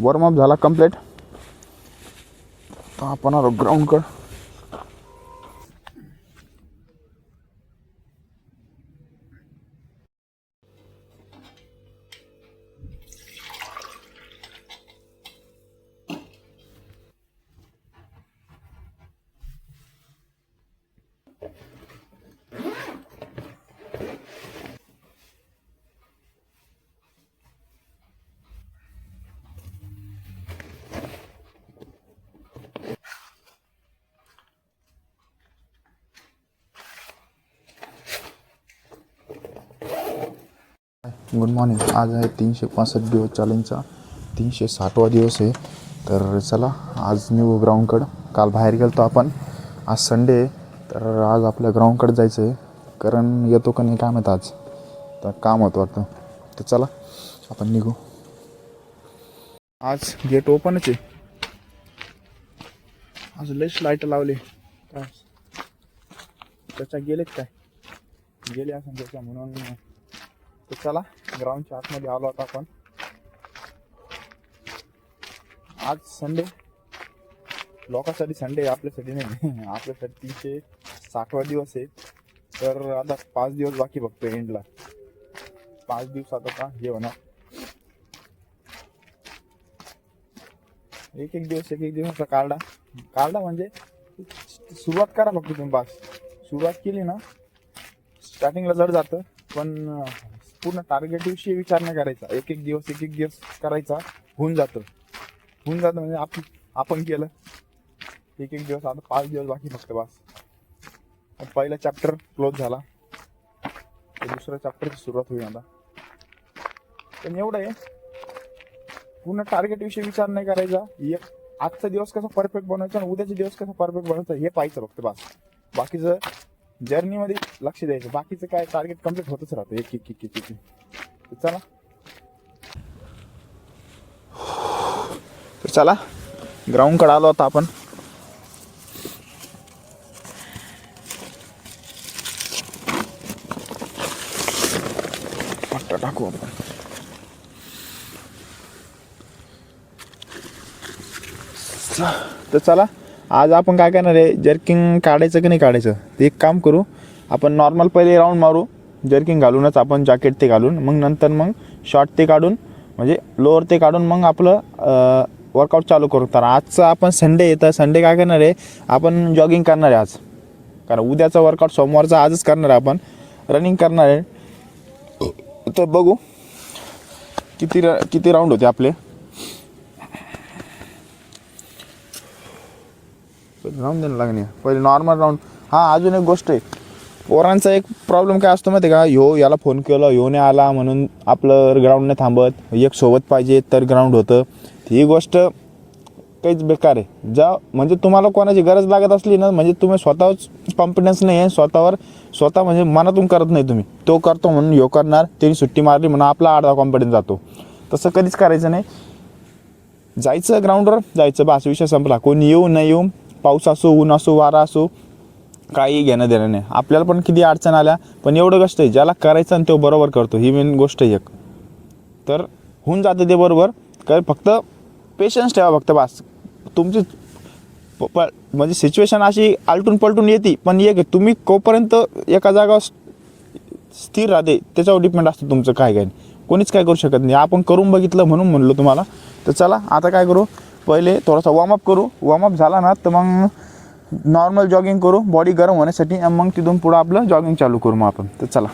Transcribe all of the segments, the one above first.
Warm up झाला complete तर आपण आलो ग्राउंडकडं गुड मॉर्निंग आज आहे तीनशे पासष्ट दिवस चॅलेंजचा तीनशे साठवा दिवस आहे. तर चला आज निघू ग्राउंडकडं काल बाहेर गेलो आपण. आज संडे आहे. तर आज आपल्या ग्राउंडकडे जायचं आहे कारण येतो का नाही काम येतं आज. तर काम होतं वाटतं. तर चला आपण निघू. आज गेट ओपनच आहे. आज लईच लाइट लावले. त्याच्या गेलेत काय? गेले असं त्याच्या म्हणून तर चला ग्राउंडच्या आतमध्ये आलो आता आपण. आज संडे लोकांसाठी संडे आपल्यासाठी नाही. आपल्यासाठी तीनशे साठवा दिवस आहे. तर आता पाच दिवस बाकी बघतो एंडला पाच दिवसात आता हे होणार. एक एक दिवस एक एक दिवसाचा कार्डा कार्डा म्हणजे सुरुवात करा फक्त तुम्ही पास सुरुवात केली ना स्टार्टिंगला जड जातं पण पूर्ण टार्गेट विषयी विचार नाही करायचा. एक एक दिवस एक एक दिवस करायचा. होऊन जातं. होऊन जातं म्हणजे आपण आपण केलं. एक एक दिवस आता पाच दिवस बाकी फक्त बस. पहिला चॅप्टर क्लोज झाला. दुसऱ्या चॅप्टरची सुरुवात होईल आता. पण एवढं आहे. पूर्ण टार्गेट विषयी विचार नाही करायचा. एक आजचा दिवस कसा परफेक्ट बनवायचा आणि उद्याचा दिवस कसा परफेक्ट बनवायचा हे पाहायचं फक्त बस. बाकीचं जर्नीमध्ये लक्ष द्यायचं. बाकीचं काय टार्गेट कंप्लीट होतच राहतं. एक एक एक एक एक. चला. तर चला. ग्राउंडकडे आलो आता आपण. टाकू आपण. तर चला. आज आपण काय करणार आहे? जर्किंग काढायचं की नाही काढायचं? ते एक काम करू. आपण नॉर्मल पहिले राऊंड मारू. जर्किंग घालूनच आपण जॅकेट ते घालून मग नंतर मग शॉर्ट ते काढून म्हणजे लोअर ते काढून मग आपलं वर्कआउट चालू करू. तर आजचं आपण संडे येतं संडे काय करणार आहे? आपण जॉगिंग करणार आहे आज. कारण उद्याचा वर्कआउट सोमवारचा आजच करणार आहे आपण. रनिंग करणार आहे. तर बघू. किती र किती राऊंड होते आपले? पहिले राऊंड देणं लागणे पहिले नॉर्मल राऊंड हां अजून एक गोष्ट आहे. पोरांचा एक प्रॉब्लेम काय असतो माहिती आहे का? ह्यो याला फोन केला ह्यो नाही आला म्हणून आपलं ग्राउंड नाही थांबत. एक सोबत पाहिजे तर ग्राउंड होतं. ही गोष्ट काहीच बेकार आहे. ज्या म्हणजे तुम्हाला कोणाची गरज लागत असली ना म्हणजे तुम्ही स्वतःच कॉन्फिडन्स नाही आहे. स्वतःवर स्वतः म्हणजे मनातून करत नाही तुम्ही. तो करतो म्हणून ह्यो करणार. त्यांनी सुट्टी मारली म्हणून आपला अर्धा कॉन्फिडन्स जातो. तसं कधीच करायचं नाही. जायचं ग्राउंडवर जायचं. बास विषय संपला. कोणी येऊ नाही येऊ पाऊस असो ऊन असो वारा असो काही घेणं देणं नाही. आपल्याला पण किती अडचण आल्या पण एवढं कष्ट आहे. ज्याला करायचं आणि तो बरोबर करतो ही मेन गोष्ट आहे एक. तर होऊन जातं ते बरोबर काय फक्त पेशन्स ठेवा फक्त बास. तुमची प- म्हणजे सिच्युएशन अशी आलटून पलटून येते पण एक आहे, तुम्ही कोपर्यंत एका जागा स्थिर राहते त्याच्यावर डिपेंड असतं तुमचं काय काय कोणीच काय करू शकत नाही. आपण करून बघितलं म्हणून म्हणलो तुम्हाला. तर चला आता काय करू? पहिले थोडासा वॉर्मअप करू. वॉर्मअप झाला ना तर मग नॉर्मल जॉगिंग करू. बॉडी गरम होण्यासाठी आणि मग तिथून पुढं आपलं जॉगिंग चालू करू मग आपण. तर चला.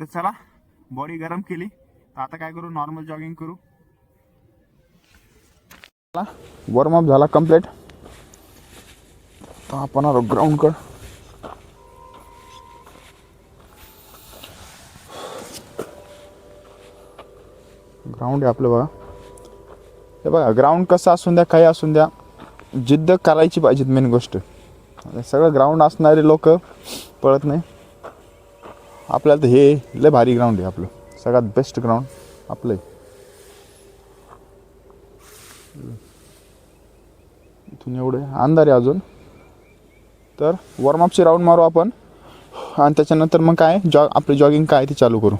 तर चला बॉडी गरम केली. तर आता काय करू? नॉर्मल जॉगिंग करू. चला वॉर्मअप झाला कंप्लीट तर आपण आलो ग्राउंडकड ग्राउंड आहे आपलं बघा. हे बघा ग्राउंड कसं असून द्या काही असून द्या जिद्द करायची पाहिजे मेन गोष्ट. सगळं ग्राउंड असणारे लोक पळत नाही. आपल्याला तर हे लय भारी ग्राउंड आहे आपलं. सगळ्यात बेस्ट ग्राउंड आपलं आहे. इथून एवढे अंधार आहे अजून. तर वॉर्मअपचे राऊंड मारू आपण. आणि त्याच्यानंतर मग काय? जॉ आपली जॉगिंग काय ते चालू करू.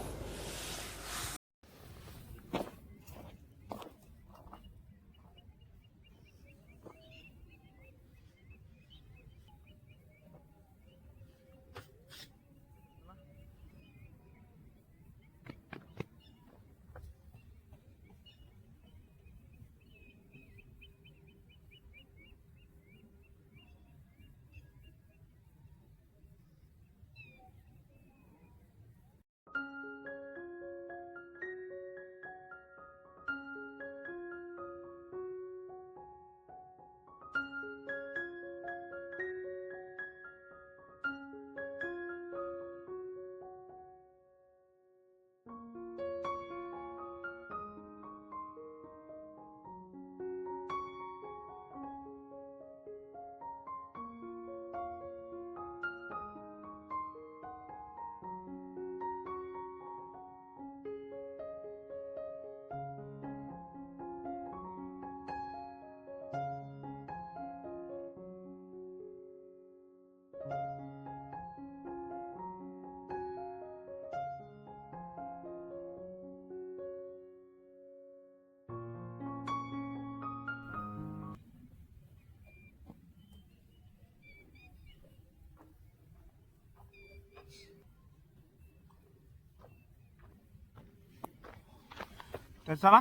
तर चला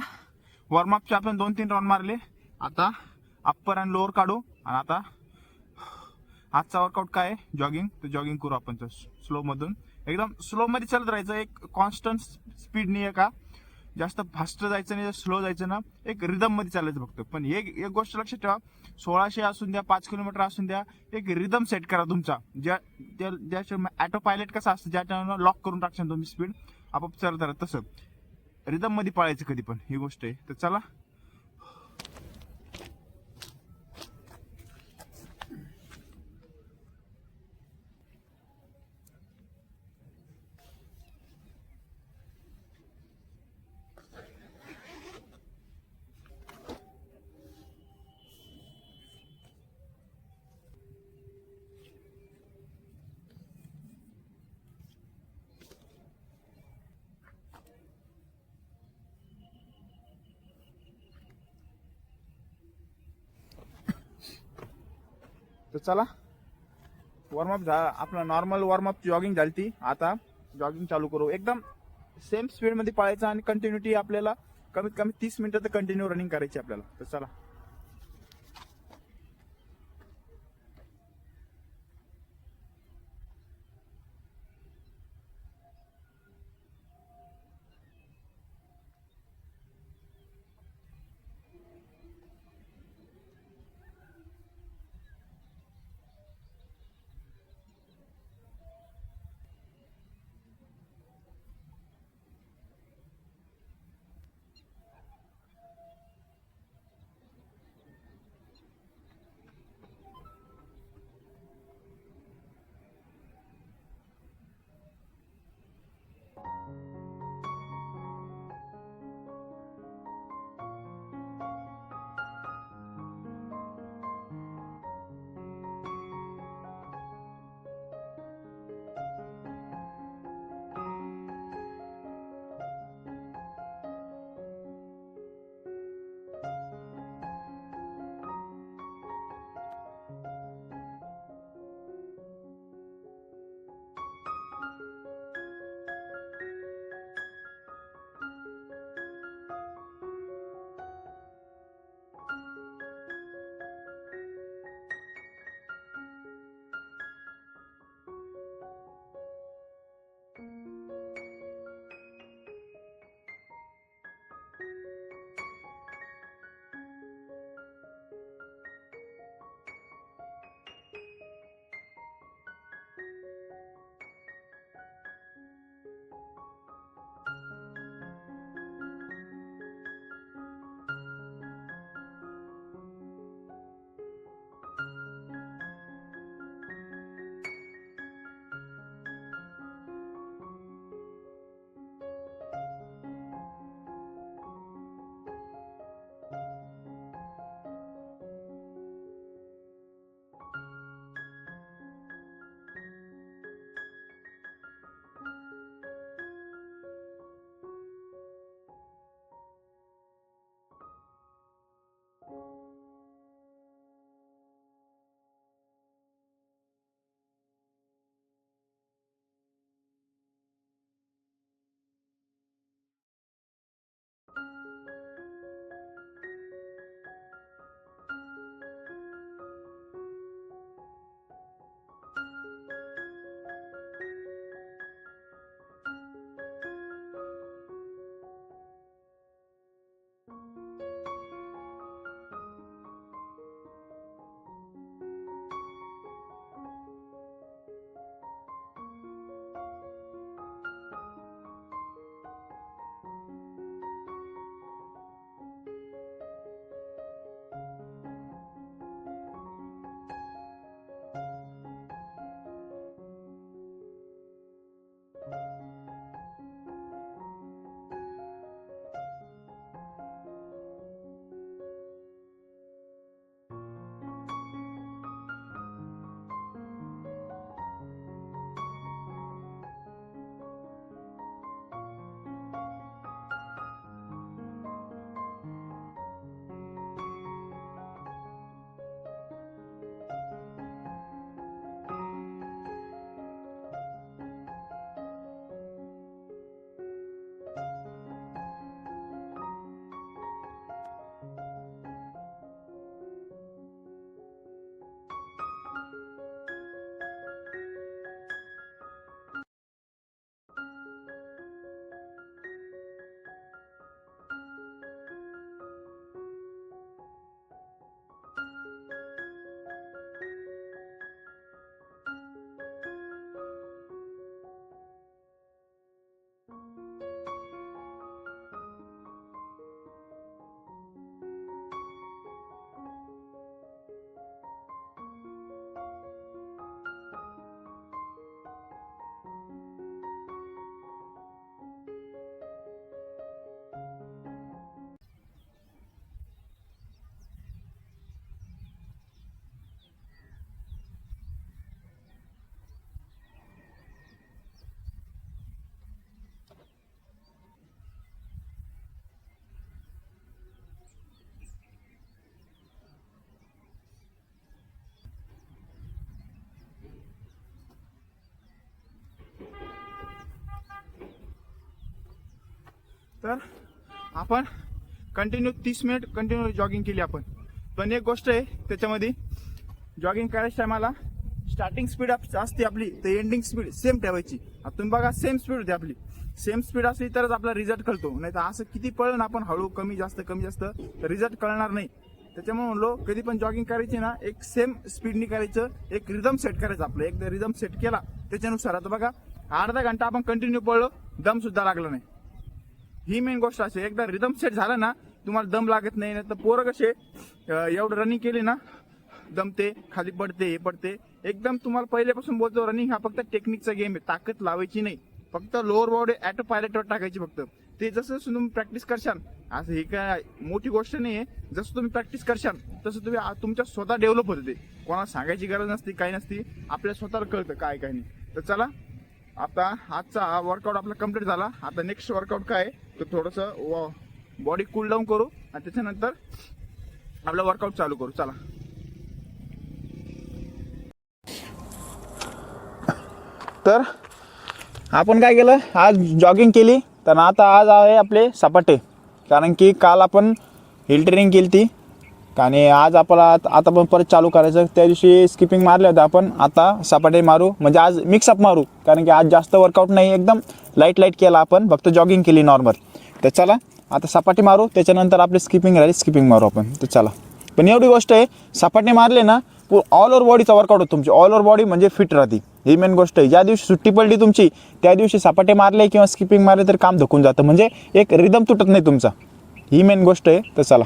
वॉर्मअपचे आपण दोन तीन राऊंड मारले. आता अप्पर आणि लोअर काढू. आणि आता आजचा वर्कआउट काय आहे? जॉगिंग तर जॉगिंग करू आपण तर स्लोमधून एकदम स्लोमध्ये चालत राहायचं. एक कॉन्स्टंट स्पीडने आहे का? जास्त फास्ट जायचं नाही स्लो जायचं ना. एक रिदममध्ये चालायचं फक्त. पण एक एक गोष्ट लक्षात ठेवा. सोळाशे असून द्या पाच किलोमीटर असून द्या एक रिदम सेट करा तुमचा. ज्या ज्या ज्याच्या ॲटो पायलट कसं असतं ज्या लॉक करून टाकशाल तुम्ही स्पीड आपोआप चालत राहा तसं. रिदममध्ये पाळायचं कधी पण ही गोष्ट आहे. तर चला तर चला. वॉर्मअप झा आपला नॉर्मल वॉर्मअप जॉगिंग झाली ती. आता जॉगिंग चालू करू. एकदम सेम स्पीडमध्ये पळायचं आणि कंटिन्युटी आपल्याला कमीत कमी तीस मिनिटं तर कंटिन्यू रनिंग करायची आपल्याला. तर चला. तर आपण कंटिन्यू तीस मिनिट कंटिन्यू जॉगिंग केली आपण. पण एक गोष्ट आहे त्याच्यामध्ये जॉगिंग करायच्या टायमाला स्टार्टिंग स्पीड असते आपली तर एंडिंग स्पीड सेम ठेवायची. आता तुम्ही बघा सेम स्पीड होती आपली. सेम स्पीड असली तरच आपला रिझल्ट कळतो. नाही तर असं किती पळण ना आपण हळू कमी जास्त कमी जास्त तर रिझल्ट कळणार नाही. त्याच्यामुळे म्हणलो कधी पण जॉगिंग करायची ना एक सेम स्पीडनी करायचं एक रिदम सेट करायचं आपलं. एकदा रिदम सेट केला त्याच्यानुसार. आता बघा अर्धा घंटा आपण कंटिन्यू पळलो दम सुद्धा लागला नाही. ही मेन गोष्ट असे एकदा रिदम सेट झाला ना तुम्हाला दम लागत नाही ना तर पोरं कसे एवढं रनिंग केली ना दमते खाली पडते हे पडते. एकदम तुम्हाला पहिल्यापासून बोलतो रनिंग हा फक्त टेक्निकचा गेम आहे. ताकद लावायची नाही. फक्त लोअर बॉडी ॲटो पायलटवर टाकायची फक्त. ते जसं जसं तुम्ही प्रॅक्टिस करशाल असं हे काय मोठी गोष्ट नाही आहे. जसं तुम्ही प्रॅक्टिस करशाल तसं तुम्ही तुमच्या स्वतः डेव्हलप होते ते. कोणाला सांगायची गरज नसती काही नसती. आपल्या स्वतःला कळतं काय काय नाही. तर चला आता आजचा वर्कआउट आपला कंप्लीट झाला. आता नेक्स्ट वर्कआउट काय आहे? तर थोडंसं बॉडी कूल डाऊन करू आणि त्याच्यानंतर आपला वर्कआउट चालू करू. चला. तर आपण काय केलं? आज जॉगिंग केली. तर आता आज आहे आपले सपाटे. कारण की काल आपण हिल ट्रेनिंग केली ती आणि आज आपल्याला आता पण परत चालू करायचं. त्या दिवशी स्किपिंग मारले होते आपण. आता सपाटे मारू. म्हणजे आज मिक्सअप मारू. कारण की आज जास्त वर्कआउट नाही. एकदम लाइट लाइट केला आपण. फक्त जॉगिंग केली नॉर्मल तर चला आता सपाटे मारू. त्याच्यानंतर आपली स्किपिंग राहिली. स्किपिंग मारू आपण. तर चला. पण एवढी गोष्ट आहे सपाटे मारले ना ऑल ओव्हर बॉडीचा वर्कआउट होतो तुमची. ऑल ओव्हर बॉडी म्हणजे फिट राहते. ही मेन गोष्ट आहे. ज्या दिवशी सुट्टी पडली तुमची त्या दिवशी सपाटे मारले किंवा स्किपिंग मारले तर काम धकून जातं. म्हणजे एक रिदम तुटत नाही तुमचा. ही मेन गोष्ट आहे. तर चला.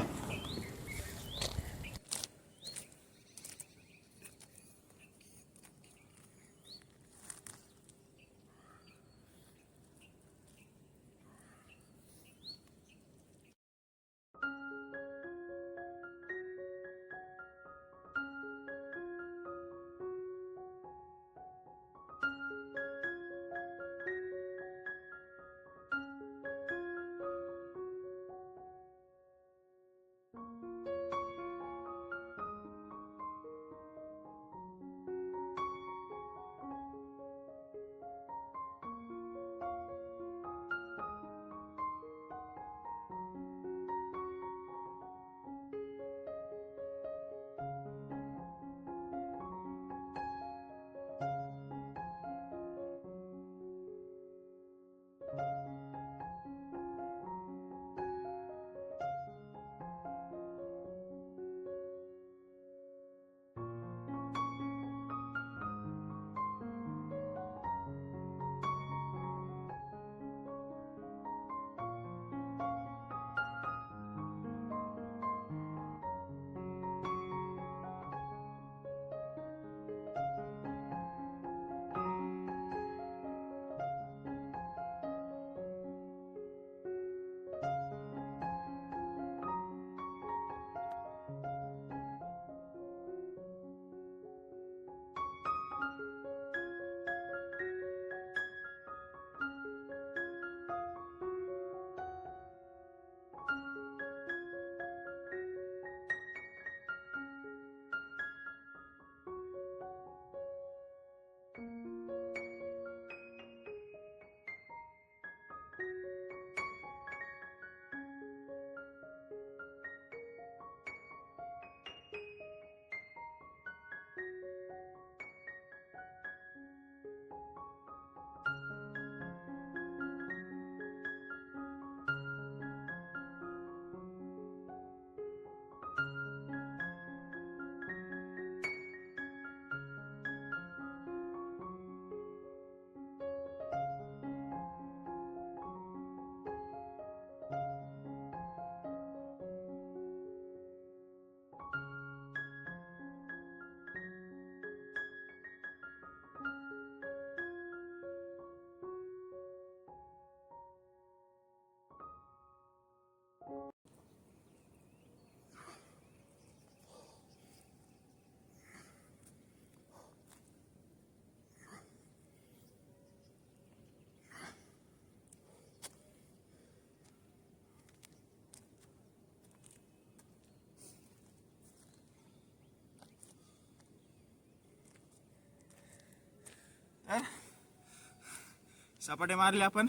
सपाटे मारले आपण.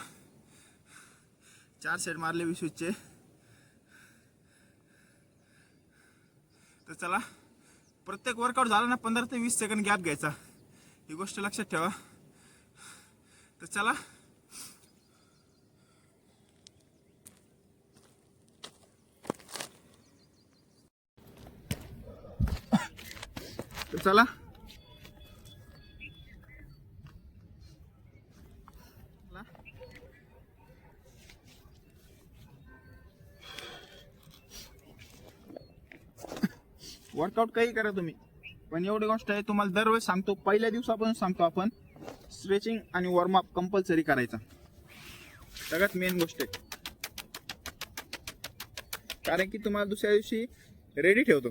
चार सेट मारले विशूचे तर चला प्रत्येक वर्कआउट झाला ना पंधरा ते वीस सेकंड गॅप घ्यायचा. ही गोष्ट लक्षात ठेवा. तर चला. तर चला. वर्कआउट काही करा तुम्ही. पण एवढी गोष्ट आहे तुम्हाला दरवेळेस सांगतो पहिल्या दिवसापासून सांगतो आपण स्ट्रेचिंग आणि वॉर्मअप कंपल्सरी करायचा. सगळ्यात मेन गोष्ट आहे. कारण की तुम्हाला दुसऱ्या दिवशी रेडी ठेवतो.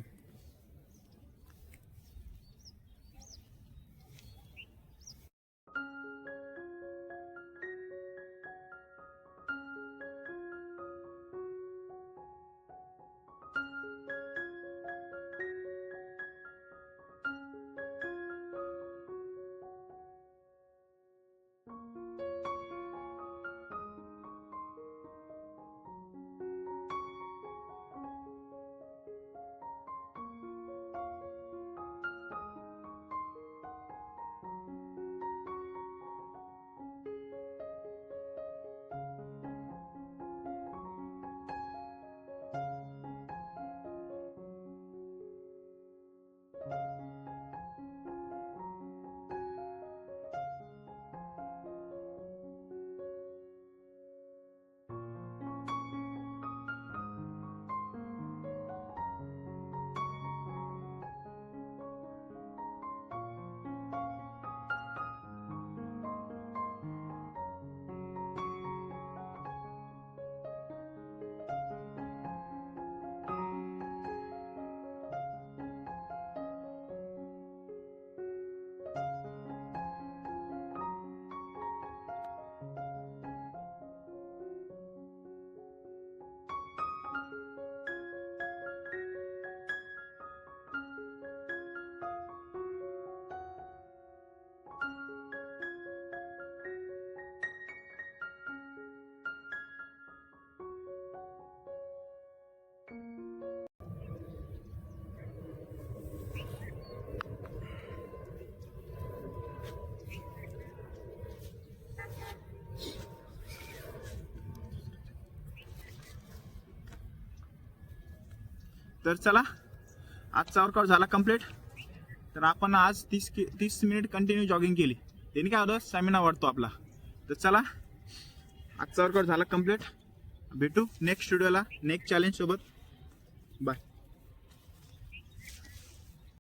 तर चला आजचा वर्कआउट झाला कंप्लीट तर आपण आज तीस कि तीस मिनिट कंटिन्यू जॉगिंग केली. त्याने काय होतं? स्टॅमिना वाढतो आपला. तर चला आजचा वर्कआउट झाला कंप्लीट भेटू नेक्स्ट स्टुडिओला नेक्स्ट चॅलेंजसोबत